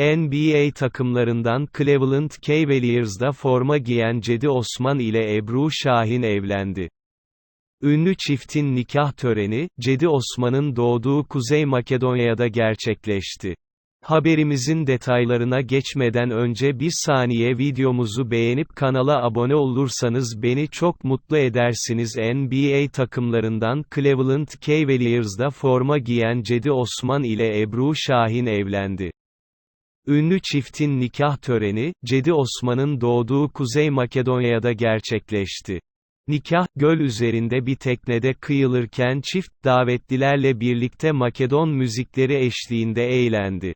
NBA takımlarından Cleveland Cavaliers'da forma giyen Cedi Osman ile Ebru Şahin evlendi. Ünlü çiftin nikah töreni, Cedi Osman'ın doğduğu Kuzey Makedonya'da gerçekleşti. Haberimizin detaylarına geçmeden önce bir saniye videomuzu beğenip kanala abone olursanız beni çok mutlu edersiniz. NBA takımlarından Cleveland Cavaliers'da forma giyen Cedi Osman ile Ebru Şahin evlendi. Ünlü çiftin nikah töreni, Cedi Osman'ın doğduğu Kuzey Makedonya'da gerçekleşti. Nikah, göl üzerinde bir teknede kıyılırken çift, davetlilerle birlikte Makedon müzikleri eşliğinde eğlendi.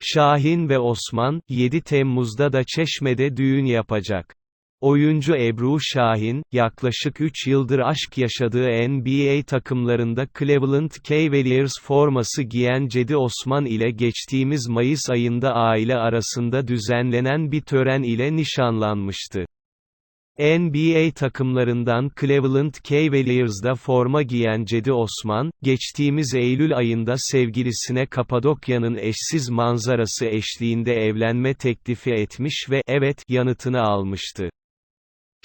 Şahin ve Osman, 7 Temmuz'da da Çeşme'de düğün yapacak. Oyuncu Ebru Şahin, yaklaşık 3 yıldır aşk yaşadığı NBA takımlarında Cleveland Cavaliers forması giyen Cedi Osman ile geçtiğimiz Mayıs ayında aile arasında düzenlenen bir tören ile nişanlanmıştı. NBA takımlarından Cleveland Cavaliers'da forma giyen Cedi Osman, geçtiğimiz Eylül ayında sevgilisine Kapadokya'nın eşsiz manzarası eşliğinde evlenme teklifi etmiş ve evet yanıtını almıştı.